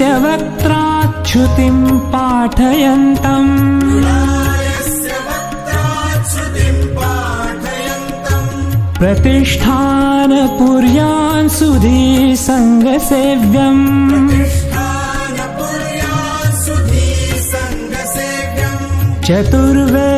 वक्त्राुतिम् पाठयन्तम्। प्रतिष्ठानपुर्यान् सुधी सङ्गसेव्यम् चतुर्वे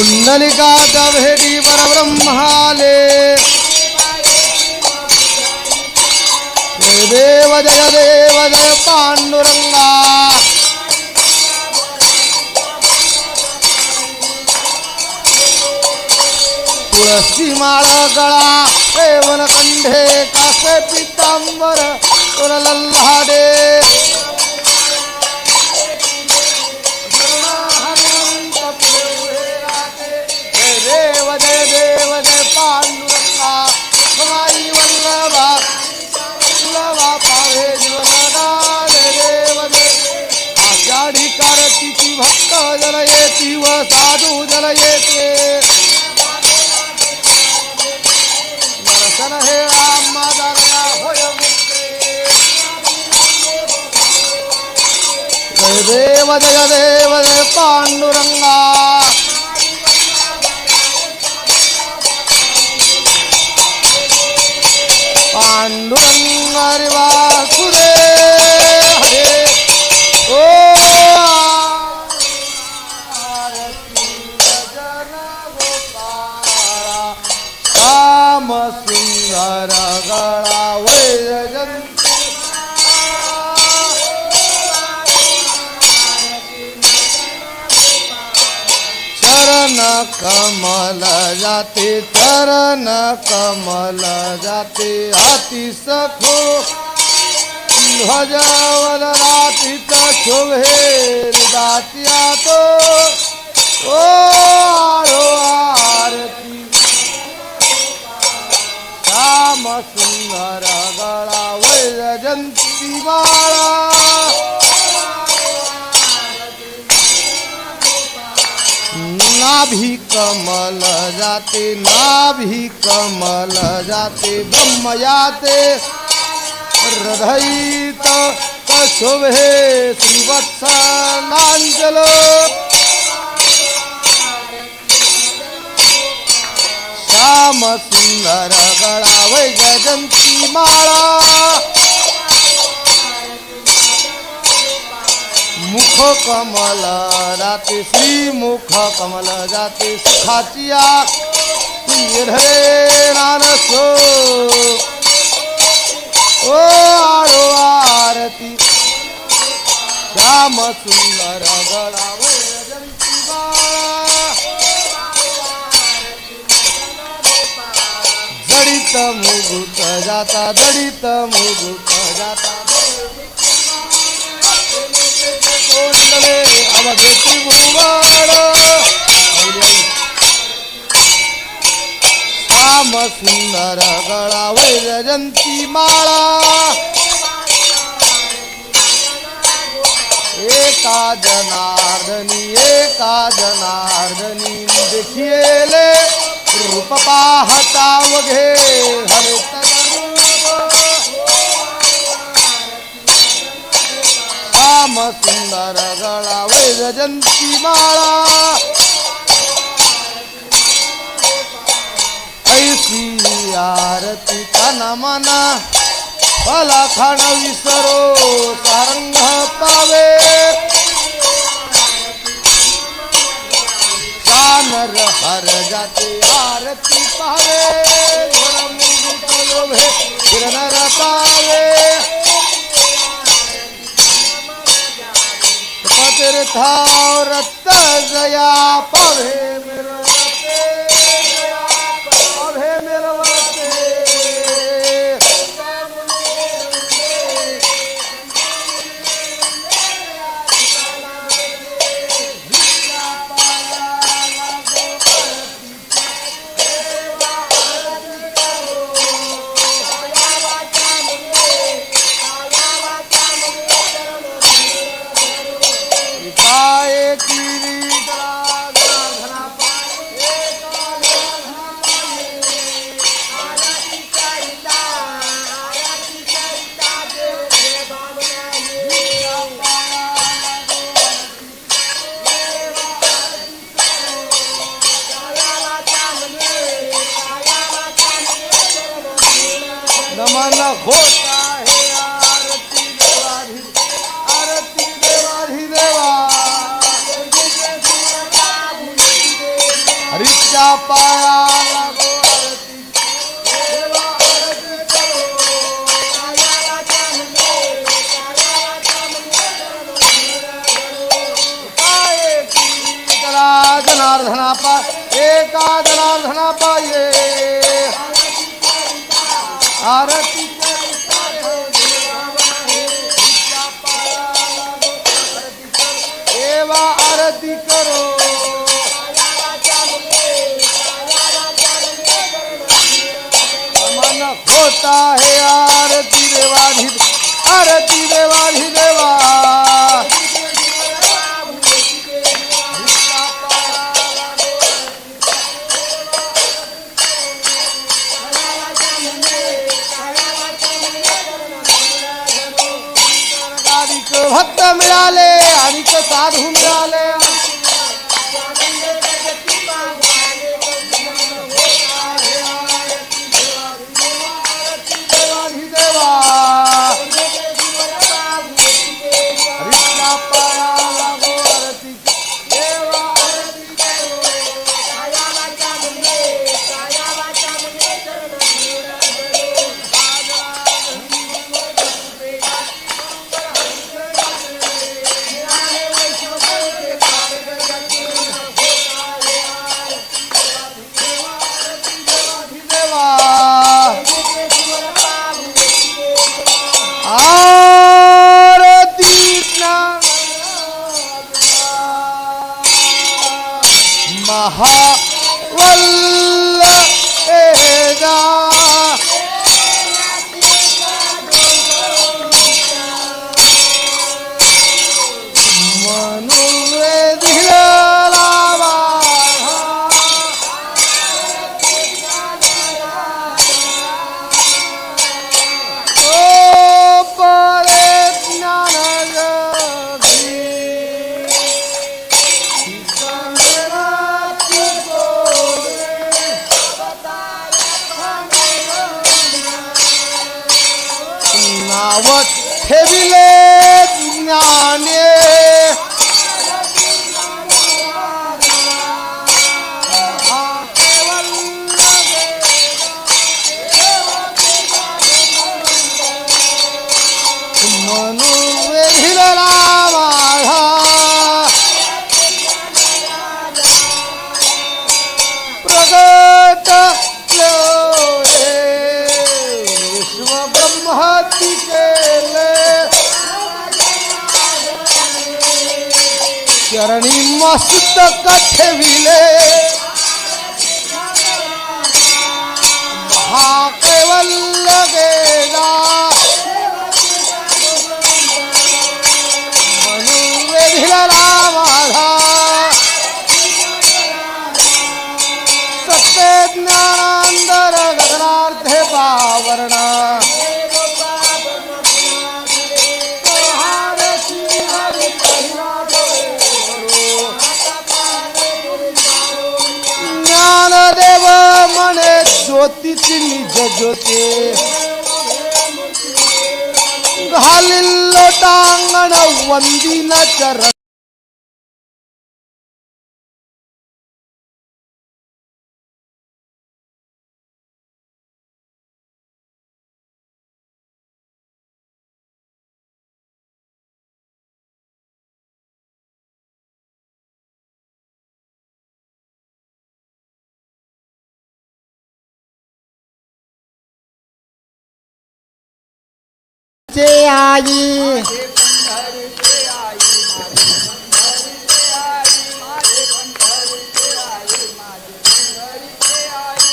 पुंडलिका दभेटी परब्रह्माले देव जय देव जय पांडुरंगा। तुळसी माळ गळा हेवन कंढे कासे पितांबर तुरलल्ला दे जलयेति शिव साधु जलयेते। दर्शन हे राम दर्या होय देव जय देव जय पांडुरंगा। पांडुरंग रिवा काम सुंदर गळा वैजयंती चरण कमल जाते चरण कमल जाते अति सखो. ध्वजवल राती शोभे दातिया तो ओ आरो आरती सुंदर गळा वैजयंती बाळा नाभी कमल जाते नाभी कमल जाते ब्रह्म जाते हृदयित शोभे श्रीवत्सलांजल. सुंदर गळा वैजयंती माळा. मुख कमल जाते श्री मुख कमल जाते सुखाचिया रे नानसो. ओ आरो आरती. श्याम सुंदर गळा जडित मुगुत जाता जडित मुगुत जाता. कोंडले अवघेची भुवड श्याम सुंदर गळा वैजयंती माळा. एका जनार्दनी एका जनार्दनी देखिएले रूप पाहता वघे हरे सुंदर गळा वैजयंती माळा. ऐसी आरती काना मना भला खाण विसरो सारंग पावे. नर हर जाते आरती पावे। लोभे नर पावे तीर्थाव रत्त जया पावे। जनार्दना पा एका जनार्दना पाये आरती होता है आरती देवाधी आरती देवाधी देवा। भक्त मिळाले आणि साधू मिळाले Oh! what? Heavy load! ज्योतीची निज ज्योती घालिल टांगण वंदिन चरण चे आई.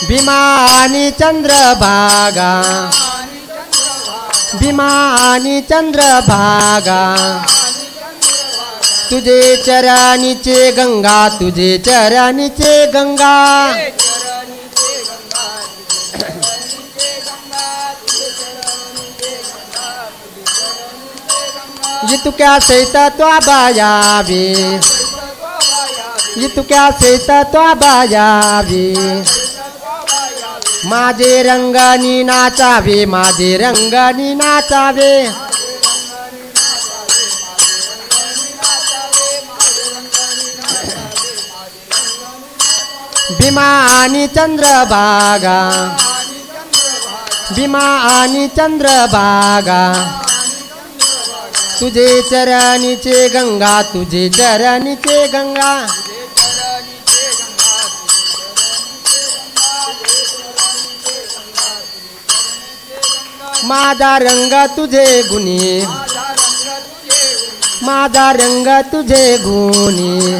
भीमा आणि चंद्रभागा. भीमा आणि चंद्रभागा. तुझे चराणीचे गंगा तुझे चराणीचे गंगा. तुक्या सहित तो बायावे। तुक्या सहित तो बायावे। माझे रंगानी नाचावे माझे रंगानी नाचावे। भीमा आणि चंद्रभागा भीमा आणि चंद्रभागा। तुझे चरणीचे गंगा तुझे चरणीचे गंगा. माझा रंग तुझे गुणी. माझा रंग तुझे गुणी.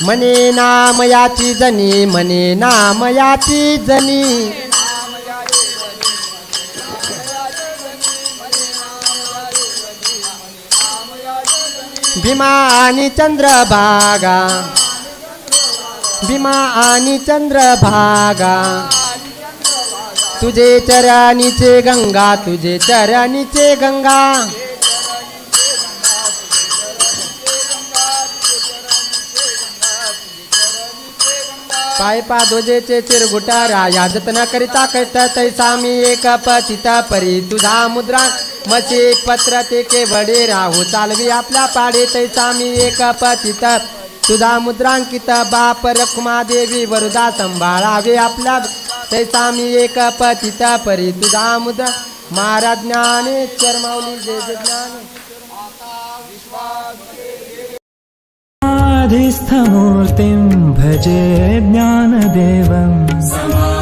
म्हणे नामयाची जनी म्हणे नामयाची जनी. भीमा आणि चंद्रभागा भीमा आणि चंद्रभागा तुझे चराणीचे गंगा तुझे चराणीचे गंगा. पाय ध्वजेचे चिरगुटारा या जतन करिता कष्ट तैसा मी एक पचिता परी तुझा मुद्रा. मचे पत्र ते वडे राहू. चालवी आपल्या पाडे तैसा मी एक पतित तुझा मुद्रांकित बाप रखुमा देवी वरुदा संभाळावे आपल्या तैसा मी एक पतित परी. तुझा मुद्रा मारा ज्ञाने चरमावली जय जय ज्ञाने समाधिस्थमूर्तिं भजे ज्ञानदेवम्।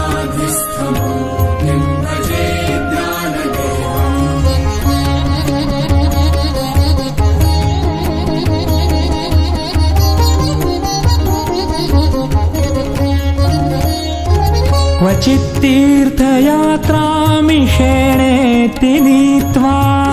क्वचित् तीर्थयात्रामिषेणेति नीत्वा